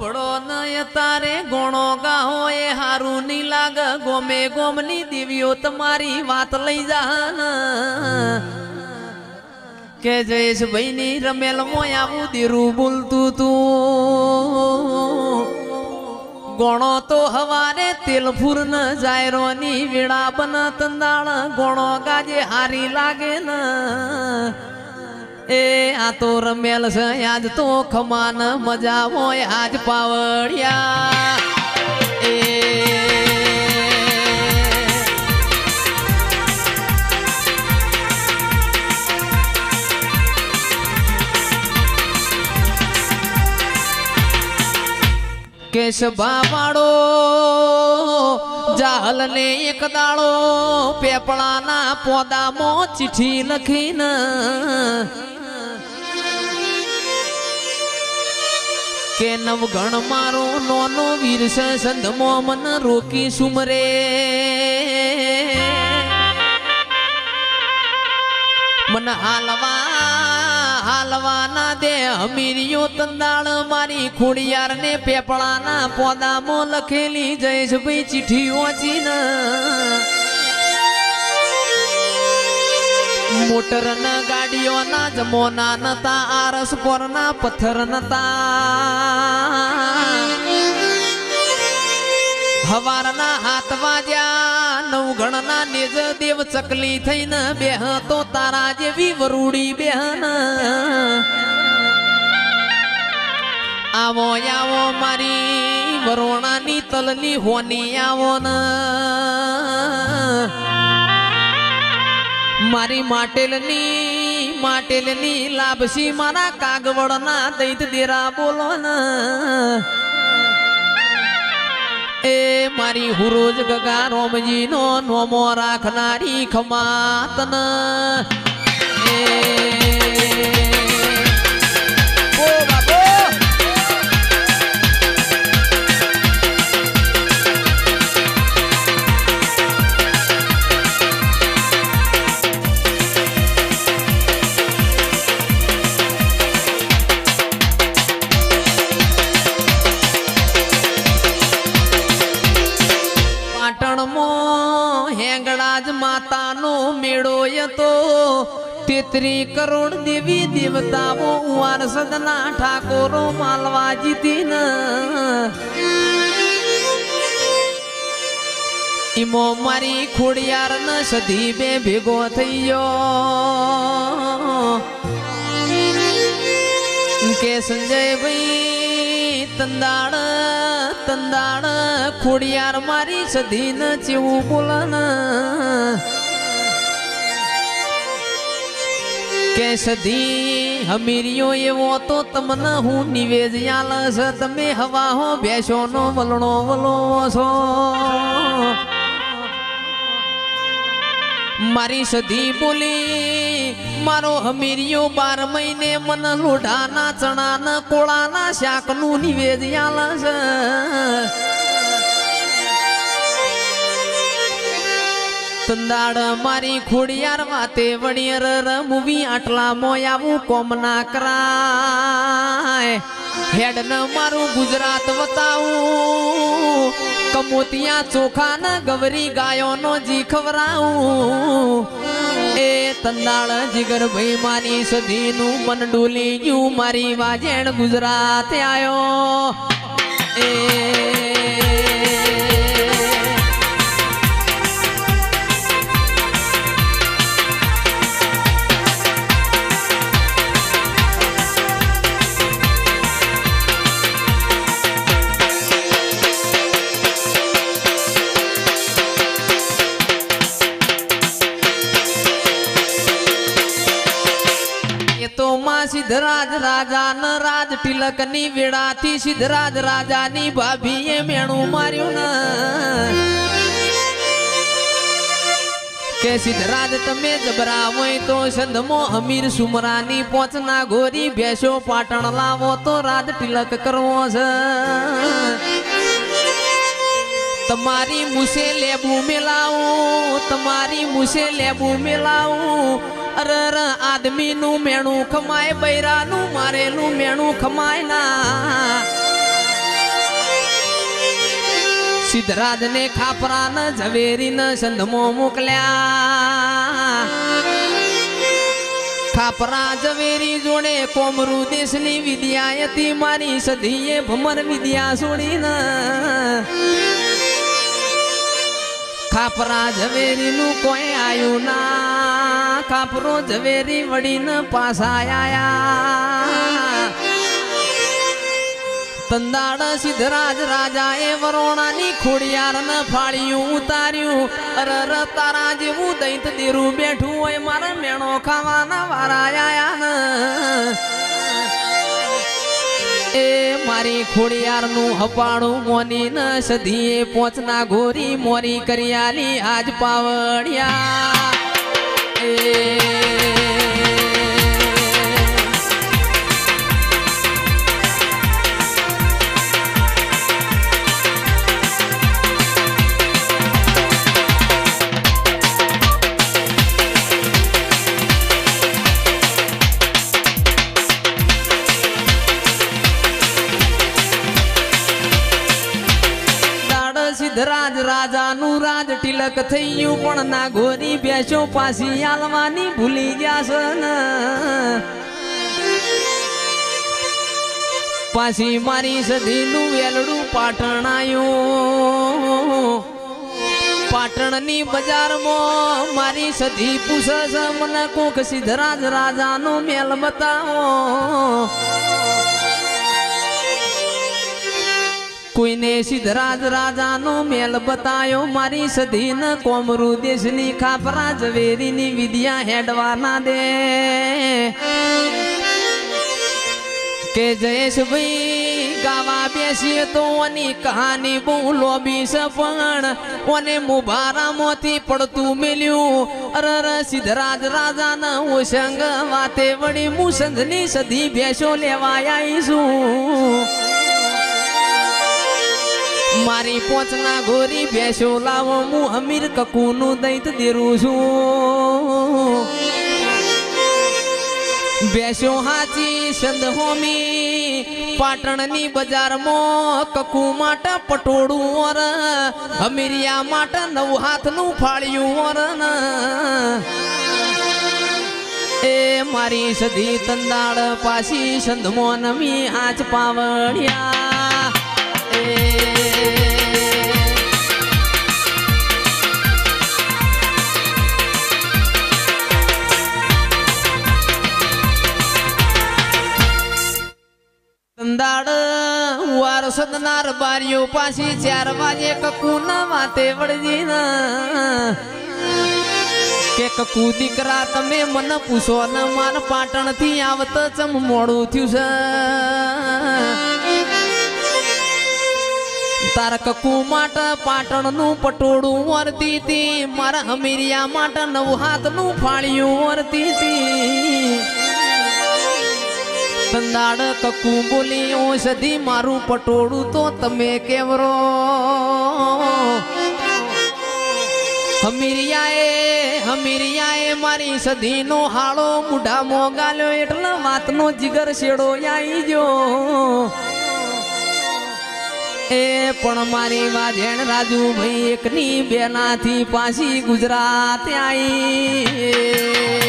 હોભળો નય તારે ગોણો ગાહો, એ હારું ની લાગ. ગોમે ગોમની દેવીઓ તમારી વાત લઈ જા કે જયેશભાઈ ની રમેલ મોય આવું દીરું બોલતું તું. ગોણો તો હવારે તેલ ફૂર ન જાયરો ની વીણા બન તંદાળ. ગોણો ગાજે હારી લાગે ન. એ આ તો રમેલ છે, આજ તો ખમાન મજા હોય, આજ પાવડિયા એ. કેશભા વાળો જાહલ ને એક દાડો પેપળાના પોદામાં ચીઠી લખીને કે નવગણ મારો નોનો વીર છે, સંધમો મન રોકી સુમરે. મન હાલવા હાલવા ના દે અમીરિયો તંદાળ મારી ખોડિયાર ને પેપળાના પોદામાં લખેલી જયેશભાઈ ચિઠ્ઠી વાંચી મોટર ના ગાડીઓ ના જમોના નતા આરસ પર ના પથ્થર નતા હવારના હાથ વાજ્યા નવગણના નેજ દેવ ચકલી થઈને બેહ તો તારા જેવી વરુડી બેહન આવો આવો મારી વરોણાની તલની હોની આવો ન મારી માટેલની માટેલની લાભસી મારા કાગવડના દૈત દેરા બોલો એ મારી હુરોજ ગગા રોમજી નો નોમો રાખનારી ખમાતન. એ તેત્રી કરોડ દેવી દેવતાઓ ઉવાર સદના ઠાકોરો માલવા જીતી ઈમો મારી ખોડિયાર ન સધી બે ભેગો થઈ ગયો કે સંજયભાઈ તંદાણ તંદાણ ખોડિયાર મારી સધી ન ચેવું બોલન. કે સધી હમીરિયો એવો તો તમને હું નિવેદ આલ છે. તમે હવા હો બેસો નો વલણો વલો છો. મારી સધી બોલી, મારો હમીરિયો બાર મહિને મન લોઢાના ચણાના કોળાના શાકનું નિવેદ આલ છે. તંદાડ મારી ખોડિયાર વાતે વણિયર રમવી આટલા મોયાવું કોમ ના કરાય. હેડ ન મારું ગુજરાત વતાવું. કમોતિયા ચોખા ન ગવરી ગાયો નો જી ખવરાવું. એ તંદાળ જીગર ભાઈ મારી સધીનું મન ડોલી ગયું. મારી વાજેણ ગુજરાત એ એ રાજા તિલકની વેળાથી સિદ્ધરાજ રાજા ની ભાભી એ મેણું માર્યું કે સિદ્ધરાજ, તમે જબરા હોય તો સંધમો અમીર સુમરાની પોચના ગોરી ભેસો પાટણ લાવો તો રાજ તિલક કરવો છે. તમારી મુસે લેબુ મેલાવું, તમારી મુસે લેબુ મેલાવું અરે અરે આદમીનું મેણું ખમાય, બૈરાનું મારેલું મેણું ખમાય ના. સિદ્ધરાજ ને ખાપરા ન ઝવેરી ન સંધમો મોકલ્યા. ખાપરા ઝવેરી જોડે કોમરુ દેશની વિદ્યા હતી મારી સધીએ ભમર વિદ્યા છોડીને ખાપરા ઝવેરી નું કોઈ આયું ના. ખાપરો ઝવેરી વળીને પાસાયા તંદાડ સિદ્ધરાજ રાજા એ ખોડિયાર ને ફાળ્યું, ઉતાર્યું. અરર તારા જેવું દૈત દેરું બેઠું હોય, મારે મેણો ખાવાના વારા આયા એ મારી ખોડિયાર નું હપાણું મોની ન સધીએ પોચના ઘોરી મોરી કરિયાલી આજ પાવડિયા. એ સિદ્ધરાજ રાજાનું રાજ તિલક થયું, પણ ના ઘોરી બેસો પાછી આલવાની ભૂલી ગયા છે ને. પાછી મારી સધીનું વેલડું પાટણ આવ્યું પાટણની બજારમાં મારી સધી પૂછે છે, મને કોક સિદ્ધરાજ રાજાનો મેલ બતાવો. કોઈને સિદ્ધરાજ રાજાનો મેલ બતાયો. મારી સધીન કોમરુ દેશની ખાપરા ઝવેરીની વિદ્યા હેડવાના દે. કે જયેશભાઈ ગાવા બેસીએ તો ઓની કહાની બહુ લોબી પણ ઓને મુભારામાંથી પડતું મેલ્યું. અરર સિદ્ધરાજ રાજાના ઓસંગ વાતે વળી મુસંધની સધી ભેસો લેવા આવીશું. મારી પોચના ગોરી ભેંસો લાવો હું અમીર કકુનું દૈત દેરું છું. ભેસો હાચી સંદ હોમી, પાટણની બજારમાં કકુ માટે પટોળું ઓર અમીરિયા માટે નવ હાથનું ફાળ્યું ઓર. એ મારી સધી તંદાળ પાછી સંધમો નમી આચ પાવડિયા વાર બારીઓ પાછી ચાર વાગે કકુના માથે વળજી કે કકુ દીકરા, તમે મને પૂછો ને, માર પાટણથી આવત ચમ મોડું થયું છે? તાર કકુ માટે પાટણનું પટોળું વરતી હતી, મારા અમીરિયા માટે નવ હાથનું ફાળિયું વરતી હતી. તંદાડ કકુ બોલી ઓ મારું પટોળું તો તમે કેવરો? હમીરિયાએ હમીરિયાએ મારી સધીનો હાળો મુઢા મોગાલ્યો એટલે વાતનો જીગર શેડો આઈ ગયો. એ પણ મારી વાજેણ રાજુભાઈ એકની બેનાથી પાછી ગુજરાત આવી